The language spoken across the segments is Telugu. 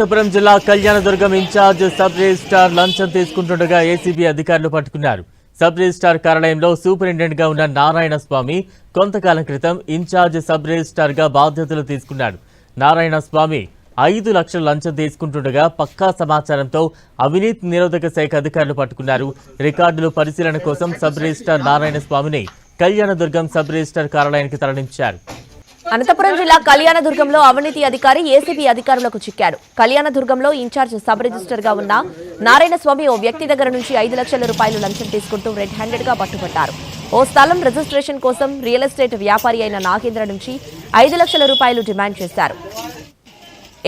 అనంతపురం జిల్లా కళ్యాణదుర్గం ఇన్ఛార్జ్ సబ్ రిజిస్టార్ లంచం తీసుకుంటుండగా ఏసీబీ అధికారులు పట్టుకున్నారు. సబ్ రిజిస్టార్ కార్యాలయంలో సూపరింటెండెంట్గా ఉన్న నారాయణ స్వామి కొంతకాలం క్రితం ఇన్ఛార్జ్ సబ్ రిజిస్టార్గా బాధ్యతలు తీసుకున్నాడు. నారాయణ స్వామి ఐదు లక్షల లంచం తీసుకుంటుండగా పక్కా సమాచారంతో అవినీతి నిరోధక శాఖ అధికారులు పట్టుకున్నారు. రికార్డులు పరిశీలన కోసం సబ్ రిజిస్టార్ నారాయణ స్వామిని కళ్యాణదుర్గం సబ్ రిజిస్టార్ కార్యాలయానికి తరలించారు. అనంతపురం జిల్లా కళ్యాణదుర్గంలో అవినీతి అధికారి ఏసీబీ అధికారులకు చిక్కాడు కళ్యాణదుర్గంలో ఇన్ఛార్జ్ సబ్ రిజిస్టర్గా ఉన్న నారాయణ స్వామి ఓ వ్యక్తి దగ్గర నుంచి ఐదు లక్షల రూపాయలు లంచం తీసుకుంటూ రెడ్ హ్యాండెడ్గా పట్టుబట్టారు. ఓ స్థలం రిజిస్ట్రేషన్ కోసం రియల్ ఎస్టేట్ వ్యాపారి అయిన నాగేంద్ర నుంచి ఐదు లక్షల రూపాయలు డిమాండ్ చేశారు.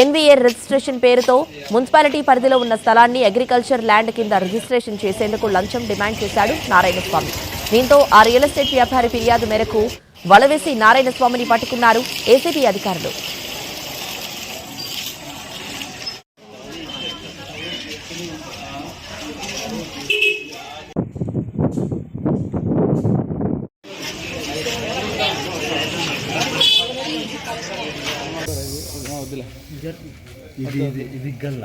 ఎన్వీఏ రిజిస్ట్రేషన్ పేరుతో మున్సిపాలిటీ పరిధిలో ఉన్న స్థలాన్ని అగ్రికల్చర్ ల్యాండ్ కింద రిజిస్ట్రేషన్ చేసేందుకు లంచం డిమాండ్ చేశాడు నారాయణస్వామి. దీంతో ఆ రియల్ ఎస్టేట్ వ్యాపారి ఫిర్యాదు మేరకు వలవేసి నారాయణస్వామిని పట్టుకున్నారు ఏసీబీ అధికారులు. ఇది ఇది ఇది గల్ల.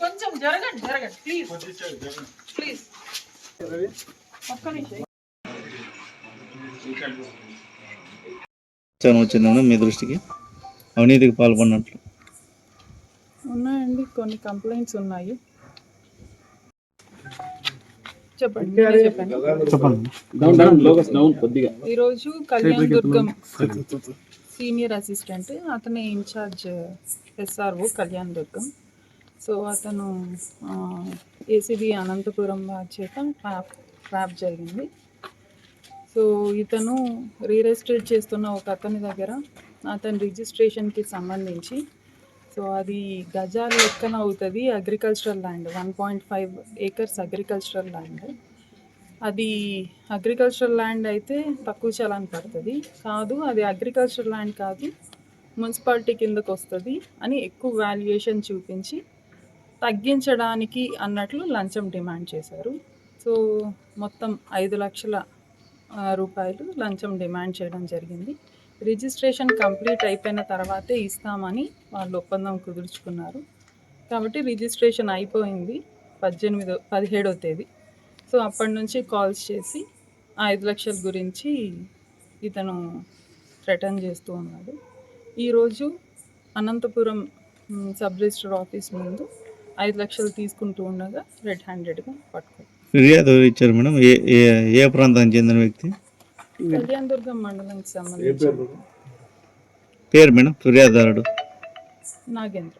కొంచెం జరగండి జరగండి ప్లీజ్ ప్లీజ్ ఒక్క నిమిషం చాలా వచ్చిందన్న మీ దృష్టికి? అవినీతికి పాల్పడినట్లు. ఉన్నాయండి కొన్ని కంప్లైంట్స్ ఉన్నాయి. చెప్పండి ఈరోజు కళ్యాణ్ దుర్గం సీనియర్ అసిస్టెంట్ అతనే incharge SRO Kalyan Durgam. So అతను ఏసీబీ అనంతపురం చేత ట్రాప్ ట్రాప్ జరిగింది. సో ఇతను ఎస్టేట్ చేస్తున్న ఒక అతని దగ్గర అతని రిజిస్ట్రేషన్కి సంబంధించి సో అది గజాలు ఎక్కన అవుతుంది? Agricultural land one point five acres agricultural land అది అగ్రికల్చరల్ ల్యాండ్ అయితే తక్కువ చలాన్ పడుతుంది కాదు అది అగ్రికల్చరల్ ల్యాండ్ కాదు మున్సిపాలిటీ కిందకు వస్తుంది అని ఎక్కువ వాల్యుయేషన్ చూపించి తగ్గించడానికి అన్నట్లు లంచం డిమాండ్ చేశారు. సో మొత్తం ఐదు లక్షల రూపాయలు లంచం డిమాండ్ చేయడం జరిగింది. రిజిస్ట్రేషన్ కంప్లీట్ అయిపోయిన తర్వాతే ఇస్తామని వాళ్ళు ఒప్పందం కుదుర్చుకున్నారు. కాబట్టి రిజిస్ట్రేషన్ అయిపోయింది పద్దెనిమిదో పదిహేడో తేదీ. సో అప్పటి నుంచి కాల్స్ చేసి ఆ ఐదు లక్షల గురించి ఇతను రిటర్న్ చేస్తూ ఉన్నాడు. ఈరోజు అనంతపురం సబ్ రిజిస్టర్ ఆఫీస్ ముందు ఐదు లక్షలు తీసుకుంటూ ఉండగా రెడ్ హ్యాండెడ్గా పట్టుకో ఫిర్యాదు ఇచ్చారు మేడం. ఏ ఏ ప్రాంతానికి చెందిన వ్యక్తి? కళ్యాణ్ దుర్గం మండలానికి సంబంధించి. పేరు మేడం ఫిర్యాదుదారుడు నాగేంద్ర.